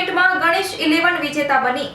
ટુર્નામેન્ટમાં ગણેશ ઇલેવન વિજેતા બની.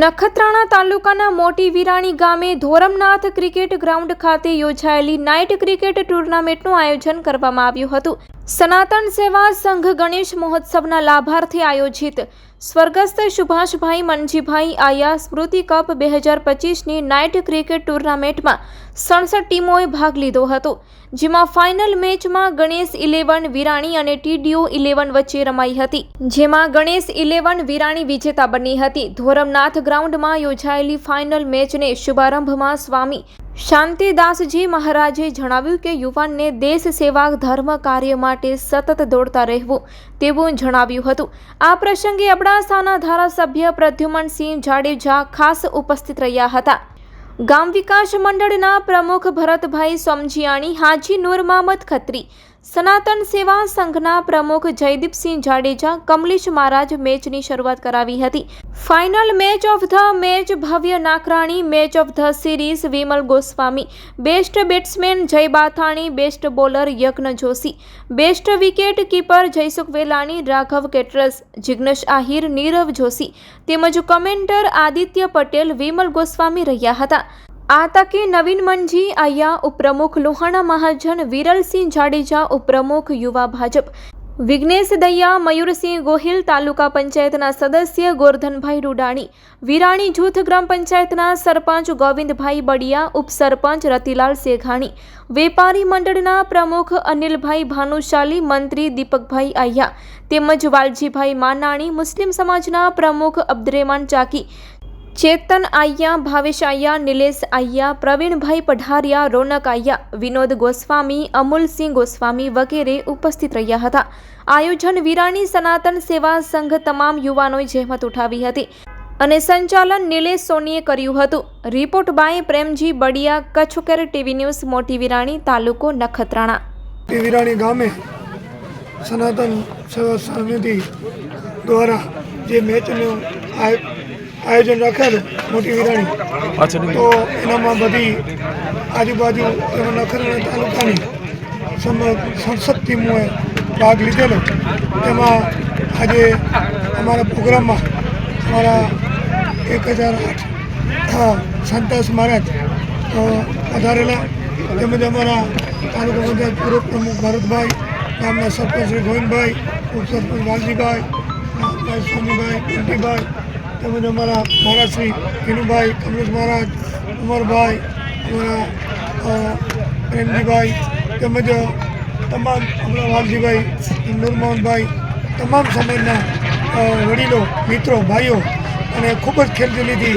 નખત્રાણા તાલુકાના મોટી વિરાણી ગામે ધોરમનાથ ક્રિકેટ ગ્રાઉન્ડ ખાતે યોજાયેલી નાઇટ ક્રિકેટ ટુર્નામેન્ટનું આયોજન કરવામાં આવ્યું હતું. સનાતન સેવા સંઘ ગણેશ મહોત્સવના લાભાર્થી આયોજિત સ્વર્ગસ્થ સુભાષભાઈ મનજીભાઈ આયા સ્મૃતિ કપ બે હજાર પચીસની નાઇટ ક્રિકેટ ટુર્નામેન્ટમાં સડસઠ ટીમોએ ભાગ લીધો હતો, જેમાં ફાઇનલ મેચમાં ગણેશ ઇલેવન વિરાણી અને ટીડીઓ ઇલેવન વચ્ચે રમાઈ હતી, જેમાં ગણેશ ઇલેવન વિરાણી વિજેતા બની હતી. ધોરમનાથ ગ્રાઉન્ડમાં યોજાયેલી ફાઇનલ મેચને શુભારંભમાં સ્વામી શાંતિદાસજી મહારાજે જણાવ્યું કે યુવાનને દેશ સેવા ધર્મ કાર્ય માટે સતત દોડતા રહેવું તેવું જણાવ્યું હતું. આ પ્રસંગે અબડાસાના ધારાસભ્ય પ્રદ્યુમનસિંહ જાડેજા ખાસ ઉપસ્થિત રહ્યા હતા. ગામ વિકાસ મંડળના પ્રમુખ ભરતભાઈ સોમજીયાણી, હાજી નૂર મામદ ખત્રી, સનાતન સેવા સંઘના પ્રમુખ જયદીપસિંહ જાડેજા, કમલેશ મહારાજ મેચની શરૂઆત કરાવી હતી. Final match of the match Bhavya Nakrani match of the series Vimal Goswami best batsman Jay Bathani best bowler Yagna Joshi best wicket keeper Jaysukh Velani Raghav caterers Jignesh Ahir Nirav Joshi તેમજ commentator Aditya Patel Vimal Goswami રહ્યા હતા. આ તકે નવીન મંજી આયા ઉપપ્રમુખ લોહાણા મહાજન વિરલસિંહ જાડેજા ઉપપ્રમુખ યુવા ભાજપ. વિઘ્નેશ દૈયા, મયુરસિંહ ગોહિલ તાલુકા પંચાયતના સદસ્ય ગોરધનભાઈ રૂડાણી, વિરાણી જૂથ ગ્રામ પંચાયતના સરપંચ ગોવિંદભાઈ બડિયા, ઉપસરપંચ રતિલાલ સેઘાણી, વેપારી મંડળના પ્રમુખ અનિલભાઈ ભાનુશાલી, મંત્રી દીપકભાઈ આહ્યા તેમજ વાલજીભાઈ માનાણી, મુસ્લિમ સમાજના પ્રમુખ અબ્દુરેમાન ચાકી ચેતન આયા ભાવેશ આય્યા નિલેશ આય્યા પ્રવીણભાઈ પઢારિયા રોનક આયા વિનોદ ગોસ્વામી અમુલસિંહ ગોસ્વામી વગેરે ઉપસ્થિત રહ્યા હતા આયોજન વિરાણી સનાતન સેવા સંઘ તમામ યુવાનોએ જહેમત ઉઠાવી હતી અને સંચાલન નિલેશ સોનીએ કર્યું હતું. રિપોર્ટ બાય પ્રેમજી બડિયા, કચ્છકેર ટીવી ન્યૂઝ, મોટી વિરાણી, તાલુકો નખત્રાણા. વિરાણી ગામે સનાતન સેવા સમિતિ દ્વારા જે મેચનું આયોજન રાખેલું મોટી વિરાણી. તો એનામાં બધી આજુબાજુ નખત્રાણા તાલુકાની સંસદ ટીમોએ ભાગ લીધેલો. તેમાં આજે અમારા પ્રોગ્રામમાં અમારા એક હજાર આઠ સંતોષ મહારાજ પધારેલા. તેમજ અમારા તાલુકા પંચાયત પૂર્વ પ્રમુખ ભરતભાઈ ગામના સરપંચ શ્રી ગોવિંદભાઈ ઉપસરપંચ વાલજીભાઈ સ્વામીભાઈ પિંટીભાઈ તેમજ અમારા મહારાજ શ્રી કિનુભાઈ, કમલેશ મહારાજ, અમરભાઈ, અમારા પ્રેમજીભાઈ તેમજ તમામ અમારા વાલજીભાઈ, નુરમોહનભાઈ, તમામ સમાજના વડીલો, મિત્રો, ભાઈઓ અને ખૂબ જ ખેલદિલીથી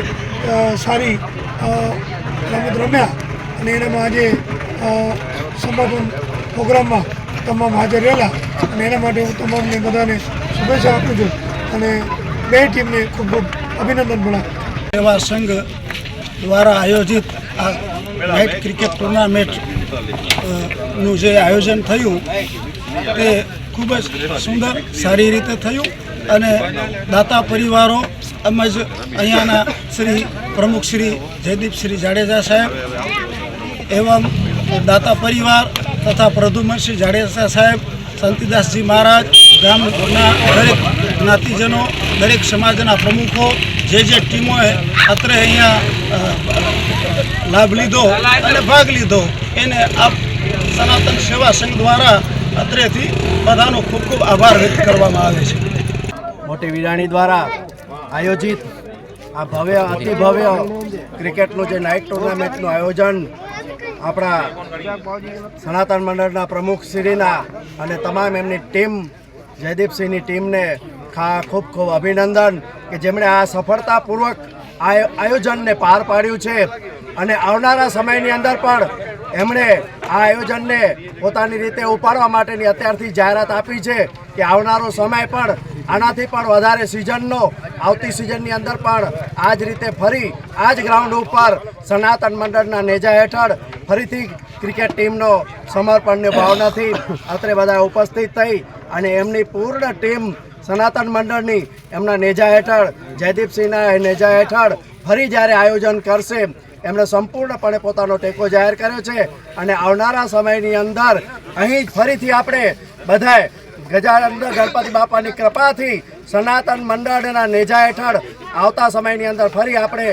સારી રમત રમ્યા અને એનામાં આજે સમાપન પ્રોગ્રામમાં તમામ હાજર રહેલા અને એના માટે હું તમામને બધાને શુભેચ્છા આપું છું અને બે ટીમને ખૂબ ખૂબ અભિનંદન પણ એવા સંઘ દ્વારા આયોજિત આ નાઇટ ક્રિકેટ ટુર્નામેન્ટનું જે આયોજન થયું, તે ખૂબ જ સુંદર, સારી રીતે થયું અને દાતા પરિવારો તેમજ અહીંયાના શ્રી પ્રમુખ શ્રી જયદીપ શ્રી જાડેજા સાહેબ એવમ દાતા પરિવાર તથા પ્રદ્યુમનસિંહ જાડેજા સાહેબ શાંતિદાસજી મહારાજ, ગામના દરેક જ્ઞાતિજનો, દરેક સમાજના પ્રમુખો, જે જે ટીમોએ અત્રે અહીંયા લાભ લીધો અને ભાગ લીધો, એને આપ સનાતન સેવા સંઘ દ્વારા અત્રેથી બધાનો ખૂબ ખૂબ આભાર વ્યક્ત કરવામાં આવે છે. મોટી વિરાણી દ્વારા આયોજિત આ ભવ્ય અતિ ભવ્ય ક્રિકેટનું જે નાઇટ ટુર્નામેન્ટનું આયોજન આપણા સનાતન મંડળના પ્રમુખ શ્રીના અને તમામ એમની ટીમ, જયદીપસિંહની ટીમને ખા, ખૂબ ખૂબ અભિનંદન કે જેમણે આ સફળતાપૂર્વક આયો- આયોજનને પાર પાડ્યું છે. અને આવનારા સમયની અંદર પણ એમણે આ આયોજનને પોતાની રીતે ઉપાડવા માટેની અત્યારથી જાહેરાત આપી છે કે આવનારો સમય પણ આનાથી પણ વધારે સિઝનનો આવતી સિઝનની અંદર પણ આ જ રીતે ફરી આ જ ગ્રાઉન્ડ ઉપર સનાતન મંડળના નેજા હેઠળ ફરીથી ક્રિકેટ ટીમનો સમર્પણની ભાવનાથી અત્રે બધા ઉપસ્થિત થઈ અને એમની પૂર્ણ ટીમ સનાતન મંડળની એમના નેજા હેઠળ જયદીપસિંહના નેજા હેઠળ ફરી જ્યારે આયોજન કરશે, એમણે સંપૂર્ણપણે પોતાનો ટેકો જાહેર કર્યો છે અને આવનારા સમયની અંદર અહીં ફરીથી આપણે બધાએ ગજાનંદ ગણપતિ બાપાની કૃપાથી સનાતન મંડળના નેજા હેઠળ આવતા સમયની અંદર ફરી આપણે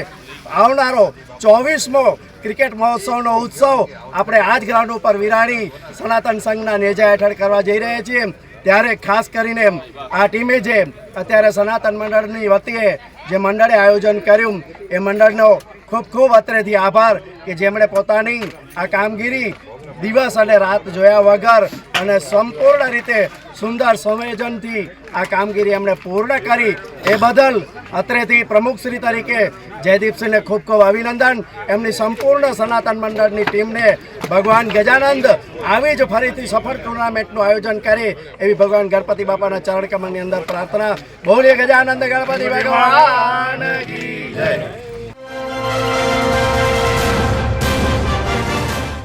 આવનારો ચોવીસમો ક્રિકેટ મહોત્સવનો ઉત્સવ આપણે આ જ ગ્રાઉન્ડ ઉપર વિરાણી સનાતન સંઘના નેજા હેઠળ કરવા જઈ રહ્યા છીએ. ત્યારે ખાસ કરીને આ ટીમે જે અત્યારે સનાતન મંડળની વતીએ જે મંડળે આયોજન કર્યું, એ મંડળનો ખૂબ ખૂબ અત્રેથી આભાર કે જેમણે પોતાની આ કામગીરી દિવસ અને રાત જોયા વગર અને સંપૂર્ણ રીતે સુંદર સંવેદનથી આ કામગીરી એમણે પૂર્ણ કરી. એ બદલ અત્રેથી પ્રમુખશ્રી તરીકે જયદીપસિંહને ખૂબ ખૂબ અભિનંદન. એમની સંપૂર્ણ સનાતન મંડળની ટીમને ભગવાન ગજાનંદ આવી જ ફરીથી સફળ ટુર્નામેન્ટનું આયોજન કરે એવી ભગવાન ગણપતિ બાપાના ચરણ કમળની અંદર પ્રાર્થના. બોલીએ ગજાનંદ ગણપતિ ભગવાન.